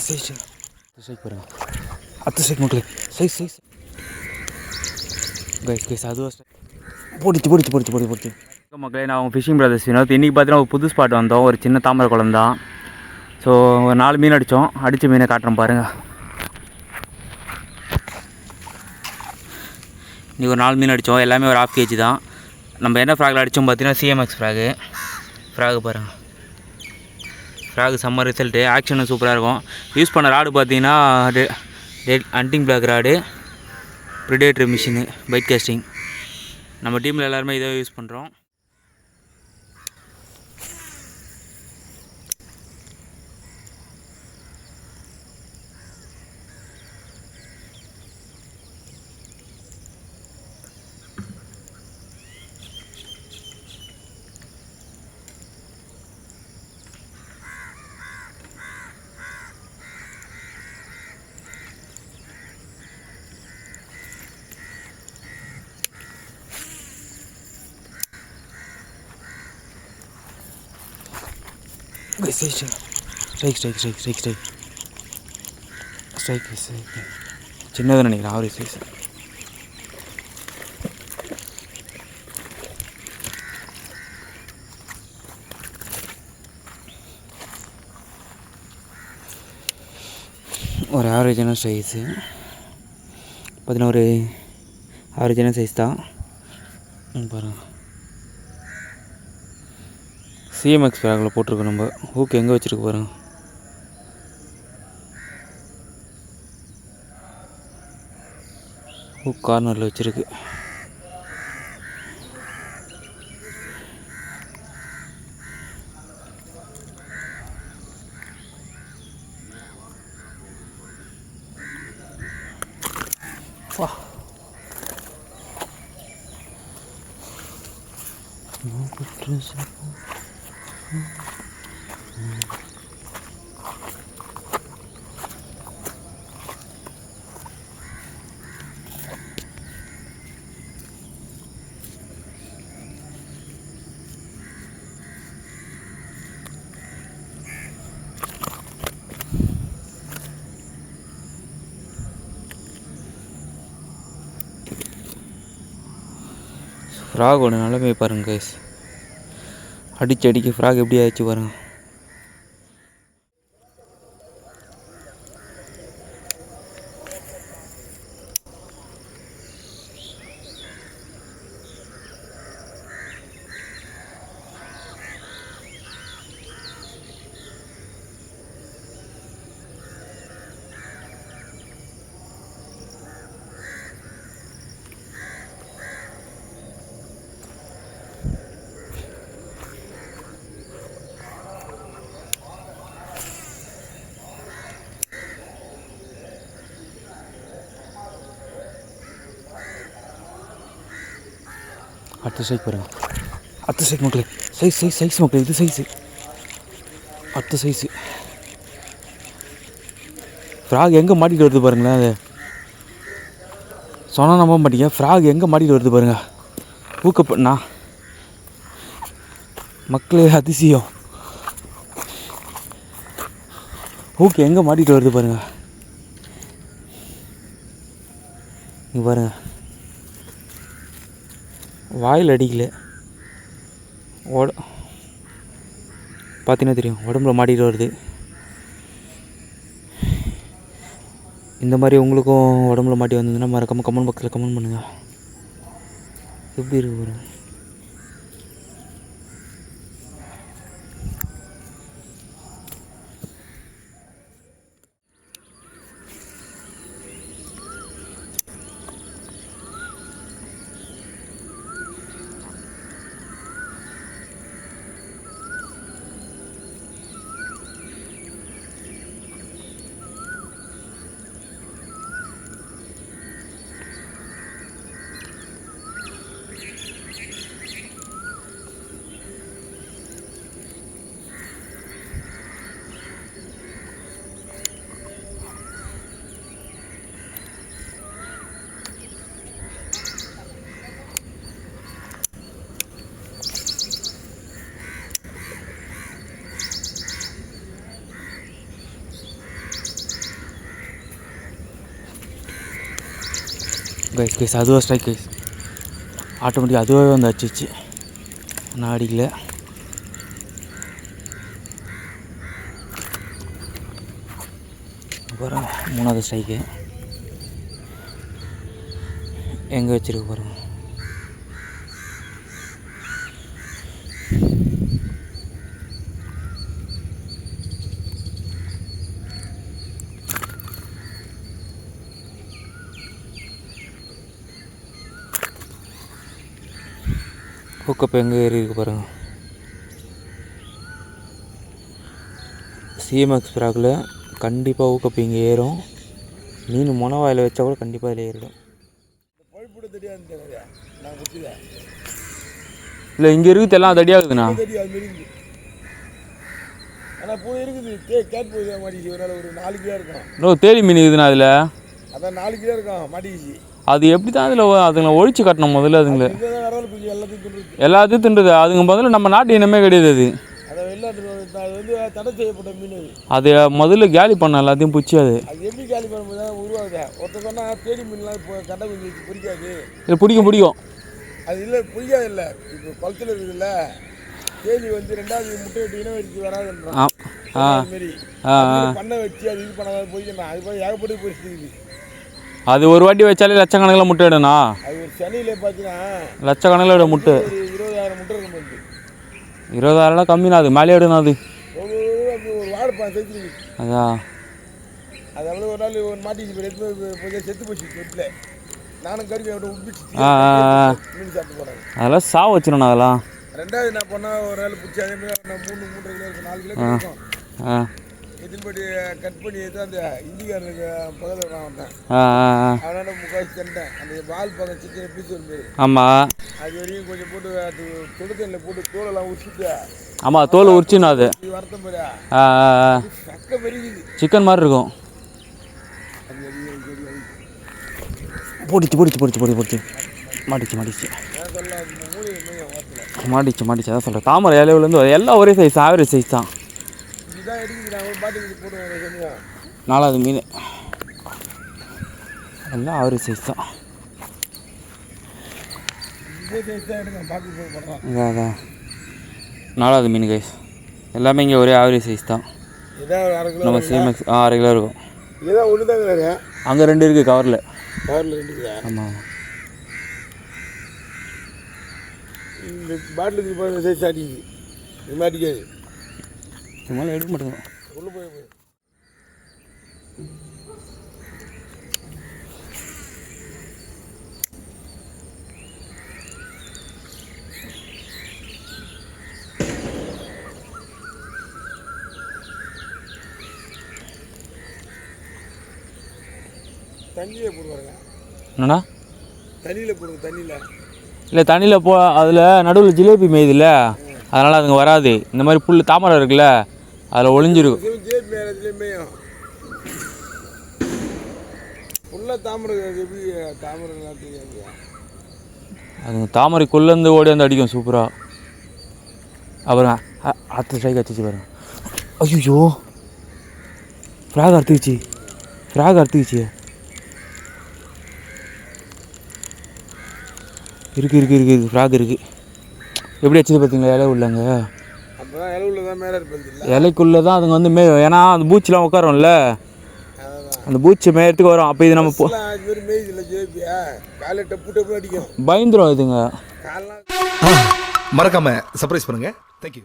Size size பாருங்க அத்து size மக்களே சைஸ் சைஸ் கைஸ் கைஸ் அதுவும் போடிச்சு போடிச்சு போடிச்சு போடி போடிச்சு மக்களே நான் அவங்க ஃபிஷிங் பிரதர்ஸ் வினோத் இன்றைக்கி பார்த்தீங்கன்னா ஒரு புது ஸ்பாட் வந்தோம் ஒரு சின்ன தாமரை குளம் தான் ஸோ ஒரு நாலு மீன் அடித்தோம் அடித்த மீனை காட்டுறோம் பாருங்கள் இன்றைக்கி ஒரு நாலு மீன் அடித்தோம் எல்லாமே ஒரு ஆஃப் கேஜி தான். நம்ம என்ன ஃப்ராகில் அடித்தோம் பார்த்தீங்கன்னா சிஎம்எக்ஸ் ஃப்ராகு ஃப்ராகு பாருங்கள் ஃப்ராகு செம்ம ரிசல்ட்டு ஆக்ஷனும் சூப்பராக இருக்கும். யூஸ் பண்ண ராடு பார்த்தீங்கன்னா hunting black rod predator machine bite casting நம்ம டீமில் எல்லாருமே இதை யூஸ் பண்ணுறோம் strike strike strike strike strike strike strike சின்னதாக நினைக்கிறேன் ஆவரேஜ் சைஸ் ஒரு ஆவரேஜான சைஸு பார்த்தீங்கன்னா ஒரு ஆவரேஜான சைஸ் தான். பாருங்கள் சிஎம்எக்ஸ் பேக்கில் போட்டிருக்கோம் நம்ம. ஹூக் எங்கே வச்சுருக்கு பாருங்க. ஹூக் கார்னரில் வச்சுருக்கு. வா. ஃப்ராகோட நிலைமை பாருங்க கைஸ் அடிச்சு அடிக்க ஃப்ராக் எப்படி ஆயிடுச்சு பாருங்கள் அடுத்த சைஸ் பாருங்க. அடுத்த சைக் மக்களே சைஸ் சைஸ் சைஸ் மக்களே இது சைஸு அடுத்த சைஸு ஃப்ராக் எங்கே மாட்டிட்டு வருது பாருங்களேன் அது. சொன்னால் நம்ப மாட்டீங்க. ஃப்ராக் எங்கே மாட்டிட்டு வருது பாருங்கள் ஊக்கப்பண்ணா மக்களே அதிசயம். ஊக்கு எங்கே மாட்டிட்டு வருது பாருங்கள் இங்கே பாருங்கள் வாயில் அடிக்கல. உட பார்த்தீங்கன்னா தெரியும் உடம்புல மாட்டிகிட்டு வருது. இந்த மாதிரி உங்களுக்கும் உடம்புல மாட்டி வந்ததுன்னா மறக்காமல் கமெண்ட் பாக்ஸில் கமெண்ட் பண்ணுங்கள் எப்படி இருக்கு கைஸ் கைஸ் அதுவாக ஸ்ட்ரைக் கைஸ் ஆட்டோமேட்டிக் அதுவே வந்து அடிச்சிச்சு நான் அடிக்கல. அப்புறம் மூணாவது ஸ்ட்ரைக்கு எங்கே வச்சிருக்க பாருங்க. ஹூக்கப் எங்கே ஏறி இருக்கு பாருங்க. சிஎம்எக்ஸ் ஃப்ராகில் கண்டிப்பாக ஊக்கப் இங்கே ஏறும். மீன் முனவாயில் வச்சா கூட கண்டிப்பாக அதில் ஏறிடும். இல்லை இங்கே இருக்குது எல்லாம் தடியாகுதுண்ணா இன்னும் தேடி மீன் இருக்குதுண்ணா அதில். அதான் நாலு கிலோ இருக்கும் மாட்டிக்கிச்சு. அது எப்படி தான் அதில் அதுங்களை ஒழிச்சு கட்டணும் முதல்ல அதுங்களை. எல்லாத்தையும் தின்றுது. அதுங்க முதல்ல நம்ம நாட்டு இனமே கிடையாது அது. அதை முதல்ல கேலி பண்ண எல்லாத்தையும் பிடிச்சி அது. எப்படி காலி தான் உருவாகுது. ஒருத்தர் சொன்னால் தேடி மீன்லாம் இப்போ கொஞ்சம் வச்சு பிடிக்காது. இது பிடிக்கும் பிடிக்கும். அது இல்லை பிடிக்காது இல்லை. இப்போ குளத்துல இருக்குதுல்ல தேடி வந்து ரெண்டாவது முட்டை விட்டு இனம் வச்சு வராதுன்றான். பண்ணை வச்சு அது இது பண்ணாத போய்க்கணும் அது போய் ஏகப்பட்டு இருக்குது அது ஒரு வாட்டி வச்சாலே லட்சக்கணக்கில் முட்டை பார்த்தீங்கன்னா லட்சக்கணக்கில் இட முட்டை. ஒரு இருபதாயிரம் முட்டை இருக்கும் போது. இருபதாயிரம்லாம் கம்மிண்ணா அது மேலே இடணும் அது. அதான். அது அப்படியே ஒரு நாள் ஒரு போய் செத்து போச்சு நானும் உப்பிச்சு. மீன் சாப்பிட்டு அதெல்லாம் சா வச்சிடணும் அதெல்லாம். ரெண்டாவது என்ன பண்ணால் ஒரு நாள் பிடிச்சி அதே மாதிரி மூணு மூன்றரை கிலோ இருக்கும் நாலு கிலோ கிடைக்கும். ஆ எதிர்படி கட் பண்ணி எடுத்து அந்த இந்திக்காரனுக்கு பக்கத்தில் நான் வந்தேன் அவனோட முக்காசி தண்டேன் அந்த வால் பக்கம் சிக்கன் பீஸ் வந்து ஆமாம் அது வரையும் கொஞ்சம் போட்டு அது தொடுத்தண்ணில் போட்டு தோலெல்லாம் உரிச்சிட்டு. ஆமாம் தோல் உரிச்சிடணும் அது. வரத்தம் ஆ சக்க பெருகுது. சிக்கன் மாதிரி இருக்கும். பிடிச்சி பிடிச்சி பிடிச்சி பிடிச்சி பிடிச்சி. மாட்டிச்சு மாட்டிச்சு மையம் வாரத்தில் மாட்டிச்சு மாட்டிச்சு அதான் சொல்கிறேன் தாமரை இலையிலேருந்து எல்லாம் ஒரே சைஸ் ஆவரேஜ் சைஸ் தான். இதுதான் பாட்டுக்கு நாலாவது மீன். எல்லாம் ஆவரேஜ் சைஸ் தான். அதான் அதான் நாலாவது மீன் கைஸ் எல்லாமே இங்கே ஒரே ஆவரேஜ் சைஸ் தான். நம்ம சிஎம்எக்ஸ் ஆ அரை கிலோ இருக்கும். இதான் ஒன்று தான் அங்கே ரெண்டு இருக்குது கவரில் கவரில் ரெண்டுக்குதா ஆமாம் இந்த பாட்டிலுக்கு சைஸ் அடிக்குது இது சும்மா எடுக்க மாட்டேங்க. உள்ளே போய் போய் தண்ணியில் போடுவாருங்க என்னண்ணா தண்ணியில் போடுங்க தண்ணியில் இல்லை தண்ணியில் போ அதில் நடுவில் ஜிலேபி மேயுதுல்ல அதனால் அதுங்க வராது. இந்த மாதிரி புல் தாமரை இருக்குல்ல அதில் ஒளிஞ்சிருக்கும். அதுங்க தாமரைக்குள்ளேருந்து ஓடி வந்து அடிக்கும் சூப்பராக அப்புறம் அடுத்த ஸ்ட்ரைக் அடிச்சு பாருங்க. ஐயோ ஃப்ராக் அறுத்துக்குச்சு. ஃப்ராக் அறுத்துக்குச்சு. இருக்கு இருக்கு இருக்கு ஃப்ராக் இருக்கு. எப்படி வச்சது பார்த்தீங்களா இலை உள்ளங்க. இலைக்குள்ளே தான் அதுங்க வந்து மே ஏன்னா அந்த பூச்சிலாம் உட்காரும்ல அந்த பூச்சி மேயறதுக்கு வரும். அப்போ இது நம்ம போ எல்லாம் இது மாதிரி மேய்து இல்லை ஜேபியா? காலை டப்பு டப்பு அடிக்கும். பயந்துரும் இதுங்க. மறக்காம சர்ப்ரைஸ் பண்ணுங்க. தேங்க்யூ